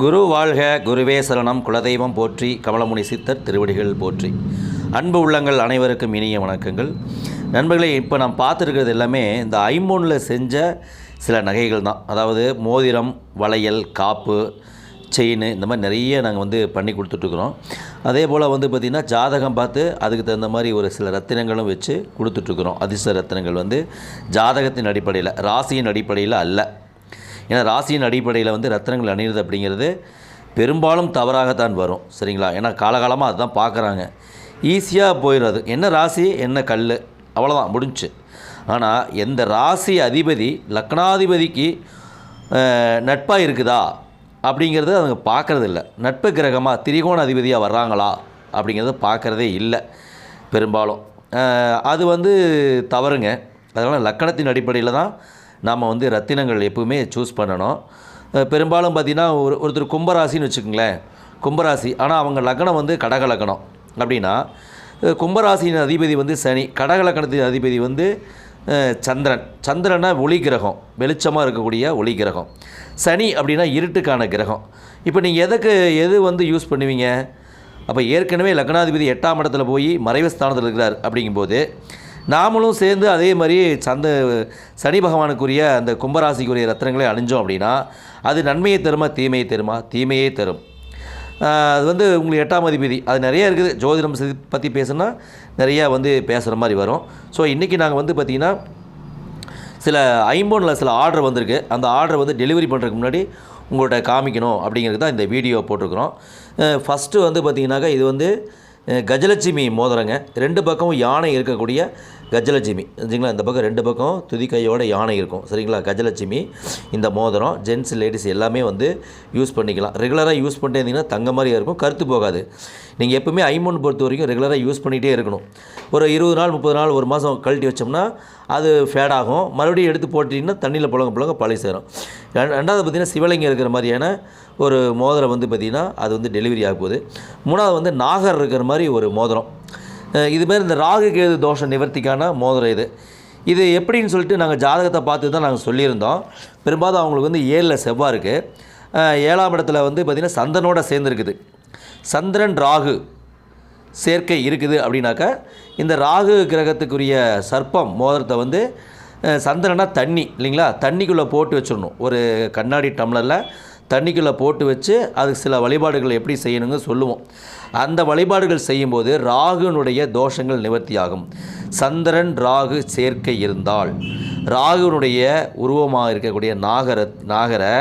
குரு வாழ்க குருவே சரணம் குலதெய்வம் போற்றி கமலமுனி சித்தர் திருவடிகள் போற்றி. அன்பு உள்ளங்கள் அனைவருக்கும் இனிய வணக்கங்கள். நண்பர்களே இப்போ நாம் பார்த்துருக்கிறது எல்லாமே இந்த ஐம்பூனில் செஞ்ச சில நகைகள் தான். அதாவது மோதிரம் வளையல் காப்பு செயின் இந்த மாதிரி நிறைய நாங்கள் வந்து பண்ணி கொடுத்துட்ருக்குறோம். அதே போல் வந்து பார்த்திங்கன்னா ஜாதகம் பார்த்து அதுக்கு தகுந்த மாதிரி ஒரு சில ரத்தினங்களும் வச்சு கொடுத்துட்ருக்குறோம். அதிர்ஷ்ட ரத்தினங்கள் வந்து ஜாதகத்தின் அடிப்படையில் ராசியின் அடிப்படையில் அல்ல. ஏன்னா ராசியின் அடிப்படையில் வந்து ரத்தனங்கள் அணியிறது அப்படிங்கிறது பெரும்பாலும் தவறாகத்தான் வரும். சரிங்களா? ஏன்னா காலகாலமாக அதுதான் பார்க்குறாங்க ஈஸியாக போயிடுறது. என்ன ராசி என்ன கல் அவ்வளோதான் முடிஞ்சுச்சு ஆனால் எந்த ராசி அதிபதி லக்னாதிபதிக்கு நட்பாக இருக்குதா? அப்படிங்கிறது அவங்க பார்க்குறது இல்லை நட்பு கிரகமாக திரிகோண அதிபதியாக வர்றாங்களா? அப்படிங்கிறத பார்க்குறதே இல்லை பெரும்பாலும். அது வந்து தவறுங்க. அதனால் லக்கணத்தின் அடிப்படையில் தான் நாம் வந்து ரத்தினங்கள் எப்பவுமே சூஸ் பண்ணணும். பெரும்பாலும் பார்த்திங்கன்னா ஒரு ஒருத்தர் கும்பராசின்னு வச்சுக்கோங்களேன். கும்பராசி ஆனால் அவங்க லக்னம் வந்து கடக லக்னம். அப்படின்னா கும்பராசியின் அதிபதி வந்து சனி. கடக லக்னத்தின் அதிபதி வந்து சந்திரன். சந்திரனா ஒளி கிரகம். வெளிச்சமாக இருக்கக்கூடிய ஒளி கிரகம். சனி அப்படின்னா இருட்டுக்கான கிரகம். இப்போ நீங்கள் எதுக்கு எது வந்து யூஸ் பண்ணுவீங்க? அப்போ ஏற்கனவே லக்னாதிபதி எட்டாம் இடத்துல போய் மறைவு ஸ்தானத்தில் இருக்கிறார் அப்படிங்கும்போது நாமளும் சேர்ந்து அதே மாதிரி சந்த சனி பகவானுக்குரிய அந்த கும்பராசிக்குரிய ரத்னங்களை அணிஞ்சோம் அப்படின்னா அது நன்மையை தருமா தீமையை தருமா? தீமையே தரும். அது வந்து உங்களுக்கு எட்டாம் அதிபதி. அது நிறைய இருக்குது. ஜோதிடம் பற்றி பேசுனா நிறையா வந்து பேசுகிற மாதிரி வரும். ஸோ இன்றைக்கி நாங்கள் வந்து பார்த்திங்கன்னா சில ஐம்போனில் சில ஆர்டர் வந்திருக்கு. அந்த ஆர்டர் வந்து டெலிவரி பண்ணுறதுக்கு முன்னாடி உங்கள்கிட்ட காமிக்கணும் அப்படிங்கிறது தான் இந்த வீடியோ போட்டிருக்கிறோம். ஃபஸ்ட்டு வந்து பார்த்திங்கனாக்கா இது வந்து கஜலட்சுமி மோதிரங்க. ரெண்டு பக்கமும் யானை இருக்கக்கூடிய கஜலட்சுமி. சரிங்களா? இந்த பக்கம் ரெண்டு பக்கம் துதிக்கையோட யானை இருக்கும். சரிங்களா? கஜலட்சுமி இந்த மோதிரம் ஜென்ஸ் லேடிஸ் எல்லாமே வந்து யூஸ் பண்ணிக்கலாம். ரெகுலராக யூஸ் பண்ணிட்டே இருந்தீங்கன்னா தங்க மாதிரியே இருக்கும். கருத்து போகாது. நீங்கள் எப்பவுமே ஐமோன் பொறுத்த வரைக்கும் ரெகுலராக யூஸ் பண்ணிகிட்டே இருக்கணும். ஒரு இருபது நாள் முப்பது நாள் ஒரு மாதம் கழட்டி வச்சோம்னா அது ஃபேட் ஆகும். மறுபடியும் எடுத்து போட்டிங்கன்னா தண்ணியில் புழங்க புழங்க பழைய சேரும். ரெண்டாவது பார்த்திங்கன்னா சிவலிங்கம் இருக்கிற மாதிரியான ஒரு மோதிரம் வந்து பார்த்திங்கன்னா அது வந்து டெலிவரி ஆக போகுது. மூணாவது வந்து நாகர் இருக்கிற மாதிரி ஒரு மோதிரம். இதுமாரி இந்த ராகு கேது தோஷ நிவர்த்திக்கான மோதிரம் இது. இது எப்படின்னு சொல்லிட்டு நாங்கள் ஜாதகத்தை பார்த்து தான் நாங்கள் சொல்லியிருந்தோம். பெரும்பாலும் அவங்களுக்கு வந்து ஏழில் செவ்வாய் இருக்குது ஏழாம் இடத்துல வந்து பார்த்திங்கன்னா சந்தனோட சேர்ந்துருக்குது. சந்திரன் ராகு சேர்க்கை இருக்குது அப்படின்னாக்கா இந்த ராகு கிரகத்துக்குரிய சர்ப்பம் மோதிரத்தை வந்து சந்திரனா தண்ணி இல்லைங்களா? தண்ணிக்குள்ளே போட்டு வச்சிடணும். ஒரு கண்ணாடி டம்ளரில் தண்ணிக்குள்ளே போட்டு வச்சு அதுக்கு சில வழிபாடுகள் எப்படி செய்யணுங்க சொல்லுவோம். அந்த வழிபாடுகள் செய்யும்போது ராகுனுடைய தோஷங்கள் நிவர்த்தியாகும். சந்திரன் ராகு சேர்க்கை இருந்தால் ராகுனுடைய உருவமாக இருக்கக்கூடிய நாகர நாகரை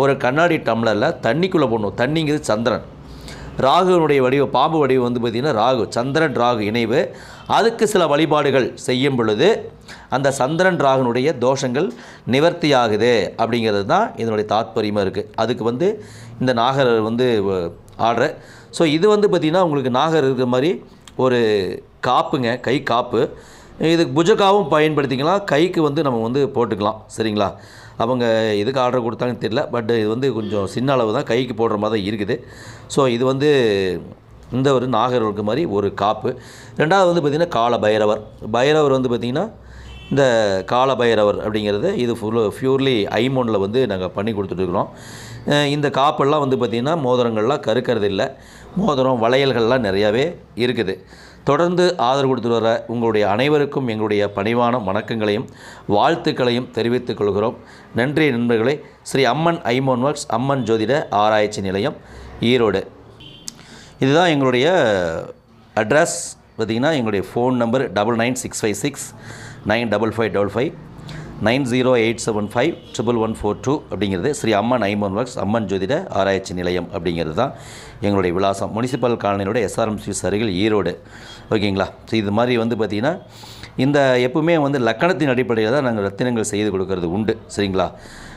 ஒரு கண்ணாடி டம்ளரில் தண்ணிக்குள்ளே போடணும். தண்ணிங்கிறது சந்திரன். ராகுனுடைய வடிவம் பாம்பு வடிவம் வந்து பார்த்திங்கன்னா ராகு. சந்திரன் ராகு இணைவு. அதுக்கு சில வழிபாடுகள் செய்யும் பொழுது அந்த சந்திரன் ராகனுடைய தோஷங்கள் நிவர்த்தி ஆகுது அப்படிங்கிறது தான் இதனுடைய தாத்பரியமாக இருக்குது அதுக்கு வந்து இந்த நாகர் வந்து ஆடுற. ஸோ இது வந்து பார்த்திங்கன்னா உங்களுக்கு நாகர் இருக்கிற மாதிரி ஒரு காப்புங்க கை காப்பு. இதுக்கு புஜக்காவும் பயன்படுத்திக்கலாம். கைக்கு வந்து நம்ம வந்து போட்டுக்கலாம். சரிங்களா? அவங்க எதுக்கு ஆர்டர் கொடுத்தாங்கன்னு தெரியல. பட் இது வந்து கொஞ்சம் சின்ன அளவு தான். கைக்கு போடுற மாதிரி தான் இருக்குது. ஸோ இது வந்து இந்த ஒரு நாகர்களுக்கு மாதிரி ஒரு காப்பு. ரெண்டாவது வந்து பார்த்திங்கன்னா கால பைரவர் பைரவர் வந்து பார்த்திங்கன்னா இந்த கால பைரவர் அப்படிங்கிறது இது ஃபுல்லு பியூர்லி ஐமோனில் வந்து நாங்கள் பண்ணி கொடுத்துட்ருக்குறோம் இந்த காப்பெல்லாம் வந்து பார்த்திங்கன்னா மோதிரங்கள்லாம் கருக்கிறது இல்லை மோதிரம் வளையல்கள்லாம் நிறையாவே இருக்குது. தொடர்ந்து ஆதரவு கொடுத்து வர உங்களுடைய அனைவருக்கும் எங்களுடைய பணிவான வணக்கங்களையும் வாழ்த்துக்களையும் தெரிவித்துக் கொள்கிறோம். நன்றி நண்பர்களே. ஸ்ரீ அம்மன் ஐமோன் ஒர்க்ஸ் அம்மன் ஜோதிட ஆராய்ச்சி நிலையம் ஈரோடு. இதுதான் எங்களுடைய அட்ரஸ் பார்த்திங்கன்னா எங்களுடைய phone number double nine six five six nine double five double five nine zero eight seven five triple one four two அப்படிங்கிறது ஸ்ரீ அம்மன் ஐமோன் ஒர்க்ஸ் அம்மன் ஜோதிட ஆராய்ச்சி நிலையம் அப்படிங்கிறது தான் எங்களுடைய விலாசம். முனிசிபல் காலனியோட எஸ்ஆர்எம் ஸ்வீட்ஸ் அருகில் ஈரோடு. ஓகேங்களா? ஸோ இது மாதிரி வந்து பார்த்திங்கன்னா இந்த எப்பவுமே வந்து லக்கணத்தின் அடிப்படையில் தான் நாங்கள் ரத்தினங்கள் செய்து கொடுக்கறது உண்டு. சரிங்களா?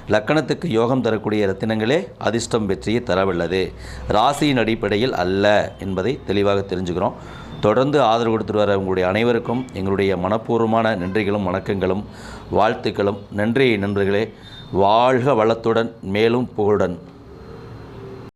லக்கணத்துக்கு யோகம் தரக்கூடிய ரத்தினங்களே அதிர்ஷ்டம் வெற்றியை தரவுள்ளது ராசியின் அடிப்படையில் அல்ல என்பதை தெளிவாக தெரிஞ்சுக்கிறோம். தொடர்ந்து ஆதரவு கொடுத்துட்டு வர உங்களுடைய அனைவருக்கும் எங்களுடைய மனப்பூர்வமான நன்றிகளும் வணக்கங்களும் வாழ்த்துக்களும். நன்றி நண்பர்களே வாழ்க வளத்துடன் மேலும் புகழுடன்.